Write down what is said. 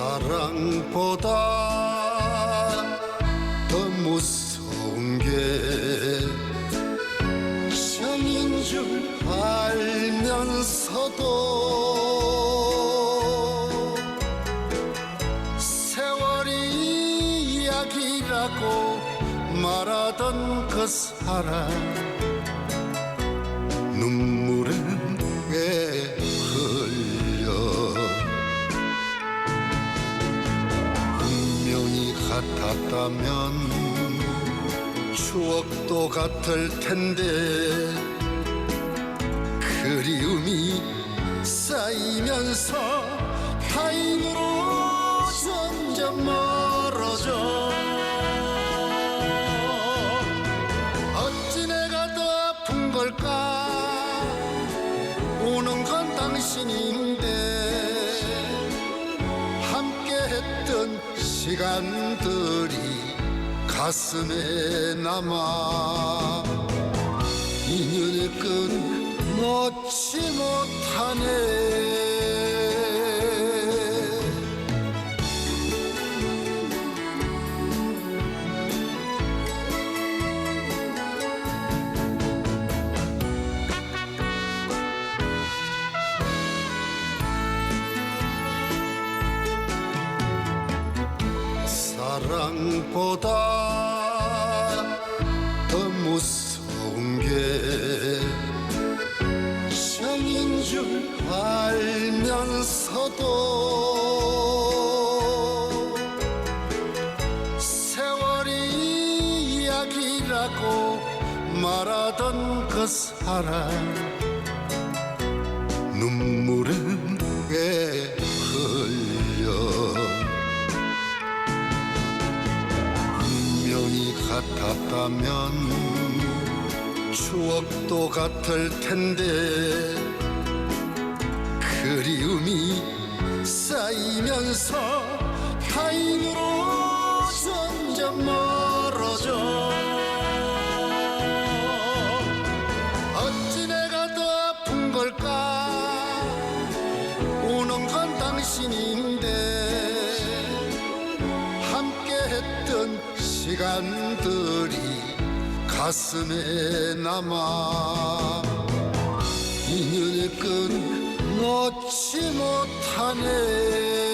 사랑보다 더 무서운 게 정인 줄 알면서도 세월이 이야기라고 말하던 그 사람 눈물 같았다면 추억도 같을 텐데 그리움이 쌓이면서 타인 시간들이 가슴에 남아 인연의 끈 놓지 못하네 사랑보다 더 무서운 게 정인 줄 알면서도 세월이 이야기라고 말하던 그 사람 같았다면 추억도 같을 텐데 그리움이 쌓이면서 타인 시간들이 가슴에 남아 인연의 끈 놓지 못하네